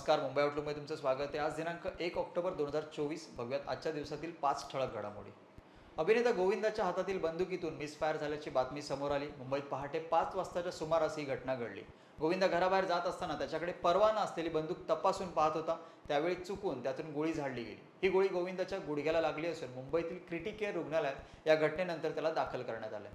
नमस्कार मुंबई आउटलुकमध्ये तुमचं स्वागत आहे. आज दिनांक एक ऑक्टोबर दोन हजार चोवीस बघूयात आजच्या दिवसातील पाच ठळक घडामोडी. अभिनेता गोविंदाच्या हातातील बंदुकीतून मिसफायर झाल्याची बातमी समोर आली. मुंबईत पहाटे पाच वाजताच्या सुमारास ही घटना घडली. गोविंदा घराबाहेर जात असताना त्याच्याकडे परवाना असलेली बंदूक तपासून पाहत होता. त्यावेळी चुकून त्यातून गोळी झाडली गेली. ही गोळी गोविंदाच्या गुडघ्याला लागली असून मुंबईतील क्रिटिकेअर रुग्णालयात या घटनेनंतर त्याला दाखल करण्यात आलं.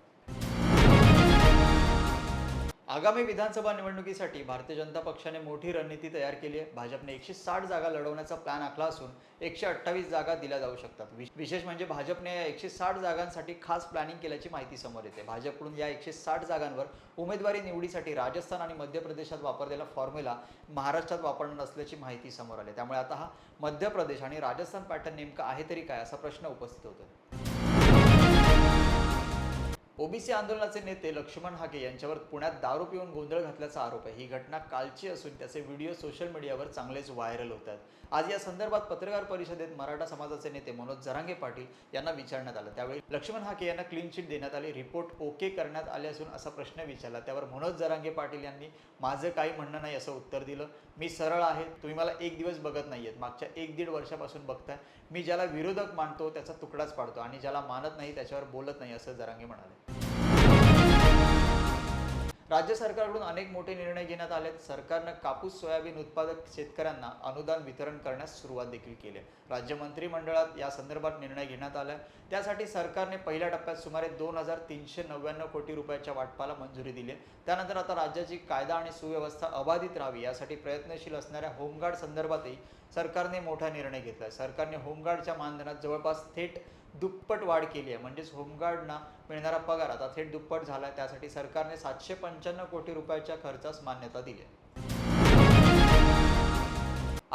आगामी विधानसभा निवडणुकीसाठी भारतीय जनता पक्षाने मोठी रणनीती तयार केली आहे. भाजपने एकशे साठ जागा लढवण्याचा प्लॅन आखला असून एकशे अठ्ठावीस जागा दिल्या जाऊ शकतात. विशेष म्हणजे भाजपने या एकशे साठ जागांसाठी खास प्लॅनिंग केल्याची माहिती समोर येते. भाजपकडून या एकशे साठ जागांवर उमेदवारी निवडीसाठी राजस्थान आणि मध्य प्रदेशात वापरलेला फॉर्म्युला महाराष्ट्रात वापरणार असल्याची माहिती समोर आली त्यामुळे आता हा मध्य प्रदेश आणि राजस्थान पॅटर्न नेमका आहे तरी काय असा प्रश्न उपस्थित होतो ओबीसी आंदोलनाचे नेते लक्ष्मण हाके यांच्यावर पुण्यात दारू पिऊन गोंधळ घातल्याचा आरोप आहे. ही घटना कालची असून त्याचे व्हिडिओ सोशल मीडियावर चांगलेच व्हायरल होत आहेत आज या संदर्भात पत्रकार परिषदेत मराठा समाजाचे नेते मनोज जरांगे पाटील यांना विचारण्यात आलं. त्यावेळी लक्ष्मण हाके यांना क्लीन चिट देण्यात आली. रिपोर्ट ओके करण्यात आले असून असा प्रश्न विचारला. त्यावर मनोज जरांगे पाटील यांनी माझं काही म्हणणं नाही असं उत्तर दिलं. मी सरळ आहे. तुम्ही मला एक दिवस बघत नाहीयेत. मागच्या एक दीड वर्षापासून बघताय. मी ज्याला विरोधक मानतो त्याचा तुकडाच पाडतो आणि ज्याला मानत नाही त्याच्यावर बोलत नाही असं जरांगे म्हणाले. राज्य सरकारकडून अनेक मोठे निर्णय घेण्यात आले सरकारनं कापूस सोयाबीन उत्पादक शेतकऱ्यांना अनुदान वितरण करण्यास सुरुवात देखील केली आहे. राज्य मंत्रिमंडळात या संदर्भात निर्णय घेण्यात आला आहे. त्यासाठी सरकारने पहिल्या टप्प्यात सुमारे दोन हजार तीनशे नव्याण्णव कोटी रुपयाच्या वाटपाला मंजुरी दिली आहे. त्यानंतर आता राज्याची कायदा आणि सुव्यवस्था अबाधित राहावी यासाठी प्रयत्नशील असणाऱ्या होमगार्ड संदर्भातही सरकारने मोठा निर्णय घेतला आहे सरकारने होमगार्डच्या मानधनात जवळपास थेट दुप्पट वाढ केली आहे. म्हणजेच होमगार्डना मिळणारा पगार आता थेट दुप्पट झाला आहे त्यासाठी सरकारने सातशे पंच्याण्णव कोटी रुपयाच्या खर्चास मान्यता दिली आहे.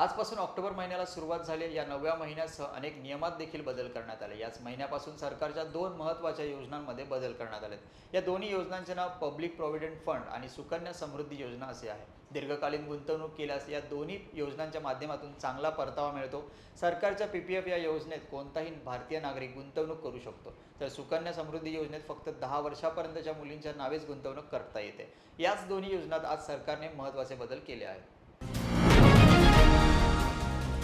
आजपासून ऑक्टोबर महिन्याला सुरुवात झाली या नवव्या महिन्यासह अनेक नियमात देखील बदल करण्यात आले. याच महिन्यापासून सरकारच्या दोन महत्त्वाच्या योजनांमध्ये बदल करण्यात आले या दोन्ही योजनांचे नाव पब्लिक प्रॉव्हिडंट फंड आणि सुकन्या समृद्धी योजना असे आहे. दीर्घकालीन गुंतवणूक केल्यास या दोन्ही योजनांच्या माध्यमातून चांगला परतावा मिळतो. सरकारच्या पी पी एफ या योजनेत कोणताही भारतीय नागरिक गुंतवणूक करू शकतो. तर सुकन्या समृद्धी योजनेत फक्त दहा वर्षापर्यंतच्या मुलींच्या नावेच गुंतवणूक करता येते. याच दोन्ही योजनात आज सरकारने महत्त्वाचे बदल केले आहेत.